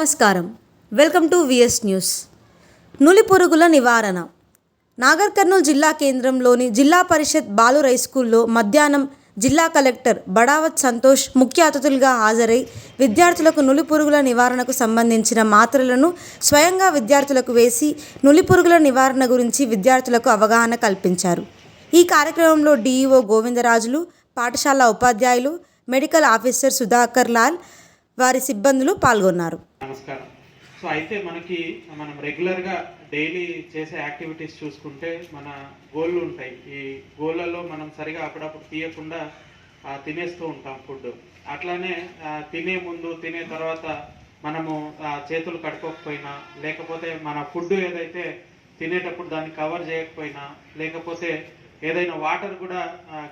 నమస్కారం. Welcome to VS news. నులి పురుగుల నివారణ. నాగర్ కర్నూలు జిల్లా కేంద్రంలోని జిల్లా పరిషత్ బాలు హై స్కూల్లో మధ్యాహ్నం జిల్లా కలెక్టర్ బడావత్ సంతోష్ ముఖ్య అతిథులుగా హాజరై విద్యార్థులకు నులి పురుగుల నివారణకు సంబంధించిన మాత్రలను స్వయంగా విద్యార్థులకు వేసి నులి పురుగుల నివారణ గురించి విద్యార్థులకు అవగాహన కల్పించారు. ఈ కార్యక్రమంలో డీఈఓ గోవిందరాజులు పాఠశాల ఉపాధ్యాయులు మెడికల్ ఆఫీసర్ సుధాకర్ లాల్ వారి సిబ్బందులు పాల్గొన్నారు. నమస్కారం. సో అయితే మనకి మనం రెగ్యులర్గా డైలీ చేసే యాక్టివిటీస్ చూసుకుంటే మన గోళ్ళు ఉంటాయి. ఈ గోళ్ళలో మనం సరిగా అప్పుడప్పుడు తీయకుండా తినేస్తూ ఉంటాం ఫుడ్. అట్లానే తినే ముందు తినే తర్వాత మనము చేతులు కడుక్కోకపోయినా లేకపోతే మన ఫుడ్ ఏదైతే తినేటప్పుడు దాన్ని కవర్ చేయకపోయినా లేకపోతే ఏదైనా వాటర్ కూడా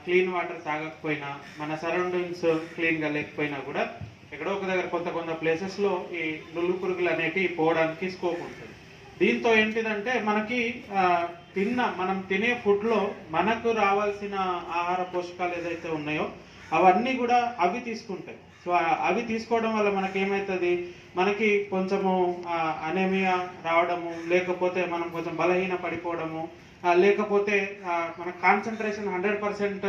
క్లీన్ వాటర్ తాగకపోయినా మన సరౌండింగ్స్ క్లీన్గా లేకపోయినా కూడా ఎక్కడో ఒక దగ్గర కొంత కొంత ప్లేసెస్లో ఈ నుల్లు పురుగులు అనేటివి పోవడానికి స్కోప్ ఉంటుంది. దీంతో ఏంటిదంటే మనకి తిన్న మనం తినే ఫుడ్లో మనకు రావాల్సిన ఆహార పోషకాలు ఏదైతే ఉన్నాయో అవన్నీ కూడా అవి తీసుకుంటాయి. సో అవి తీసుకోవడం వల్ల మనకి ఏమవుతుంది మనకి కొంచెము అనేమియా రావడము లేకపోతే మనం కొంచెం బలహీన పడిపోవడము లేకపోతే మన కాన్సన్ట్రేషన్ హండ్రెడ్ పర్సెంట్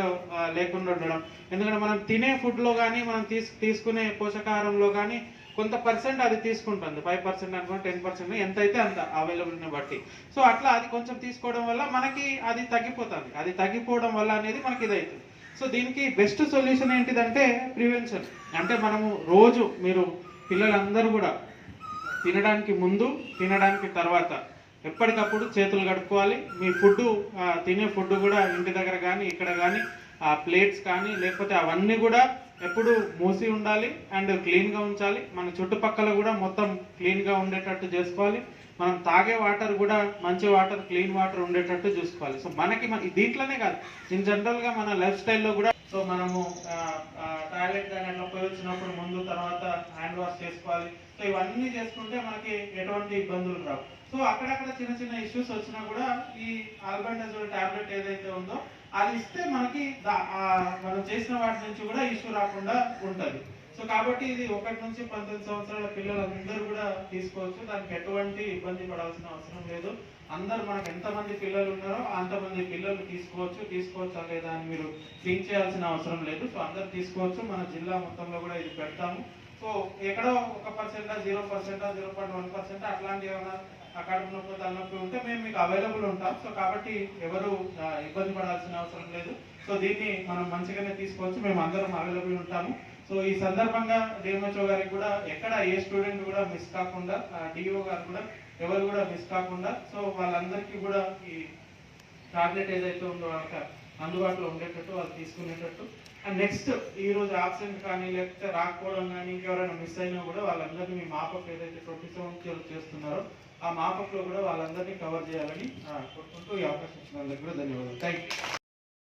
లేకుండా ఉండడం. ఎందుకంటే మనం తినే ఫుడ్లో కానీ మనం తీసు తీసుకునే పోషకాహారంలో కానీ కొంత పర్సెంట్ అది తీసుకుంటుంది. ఫైవ్ పర్సెంట్ అనుకోండి టెన్ పర్సెంట్ ఎంత అయితే అంత అవైలబుల్ని బట్టి. సో అట్లా అది కొంచెం తీసుకోవడం వల్ల మనకి అది తగ్గిపోతుంది. అది తగ్గిపోవడం వల్ల అనేది మనకి ఇది అవుతుంది సో దీనికి బెస్ట్ సొల్యూషన్ ఏంటిదంటే ప్రివెన్షన్ అంటే మనము రోజు మీరు పిల్లలందరూ కూడా తినడానికి ముందు తినడానికి తర్వాత ఎప్పటికప్పుడు చేతులు కడుక్కోవాలి. మీ ఫుడ్ తినే ఫుడ్ కూడా ఇంటి దగ్గర కానీ ఇక్కడ కానీ ఆ ప్లేట్స్ కానీ లేకపోతే అవన్నీ కూడా ఎప్పుడు మూసి ఉండాలి అండ్ క్లీన్గా ఉంచాలి. మన చుట్టుపక్కల కూడా మొత్తం క్లీన్గా ఉండేటట్టు చేసుకోవాలి. మనం తాగే వాటర్ కూడా మంచి వాటర్ క్లీన్ వాటర్ ఉండేటట్టు చూసుకోవాలి. సో మనకి మన దీంట్లోనే కాదు. ఇన్ జనరల్గా మన లైఫ్ స్టైల్లో కూడా సో మనము టాయిలెట్ కానీ అట్లా పోయి వచ్చినప్పుడు ముందు తర్వాత హ్యాండ్ వాష్ చేసుకోవాలి. సో ఇవన్నీ చేసుకుంటే మనకి ఎటువంటి ఇబ్బందులు రావు. సో అక్కడక్కడ చిన్న చిన్న ఇష్యూస్ వచ్చినా కూడా ఈ ఆల్బెండజోల్ టాబ్లెట్ ఏదైతే ఉందో అది ఇస్తే మనకి మనం చేసిన వాటి నుంచి కూడా ఇష్యూ రాకుండా ఉంటుంది. సో కాబట్టి ఇది ఒకటి నుంచి పంతొమ్మిది సంవత్సరాల పిల్లలందరూ కూడా తీసుకోవచ్చు. దానికి ఎటువంటి ఇబ్బంది పడాల్సిన అవసరం లేదు. అందరు మనకు ఎంతమంది పిల్లలు ఉన్నారో అంతమంది పిల్లలు తీసుకోవచ్చు. తీసుకోవచ్చా లేదా అని మీరు థింక్ చేయాల్సిన అవసరం లేదు. సో అందరు తీసుకోవచ్చు. మన జిల్లా మొత్తంలో కూడా ఇది పెడతాము. సో ఎక్కడో ఒక పర్సెంటా జీరో పర్సెంటా జీరో పాయింట్ వన్ పర్సెంట్ అట్లాంటి ఏమైనా అక్కడ నొప్పి తలనొప్పి ఉంటే మేము మీకు అవైలబుల్ ఉంటాం. సో కాబట్టి ఎవరు ఇబ్బంది పడాల్సిన అవసరం లేదు. సో దీన్ని మనం మంచిగానే తీసుకోవచ్చు. మేము అందరం అవైలబుల్ ఉంటాము. సో ఈ సందర్భంగా డిఎంహెచ్ఓ గారికి కూడా ఎక్కడ ఏ స్టూడెంట్ కూడా మిస్ కాకుండా డిఓ గారు కూడా ఎవరు కూడా మిస్ కాకుండా సో వాళ్ళందరికీ కూడా ఈ టాబ్లెట్ ఏదైతే ఉందో వాళ్ళకి అందుబాటులో ఉండేటట్టు వాళ్ళు తీసుకునేటట్టు. అండ్ నెక్స్ట్ ఈ రోజు ఆబ్సెంట్ కానీ లేకపోతే రాకపోవడం కానీ ఇంకెవరైనా మిస్ అయినా కూడా వాళ్ళందరినీ మీ మాపప్ ఏదైతే ట్వంటీ సెవెన్ చేస్తున్నారో ఆ మాపక్లో కూడా వాళ్ళందరినీ కవర్ చేయాలని కోరుకుంటూ ఈ అవకాశం ఇచ్చిన వాళ్ళకి కూడా ధన్యవాదాలు. Thank you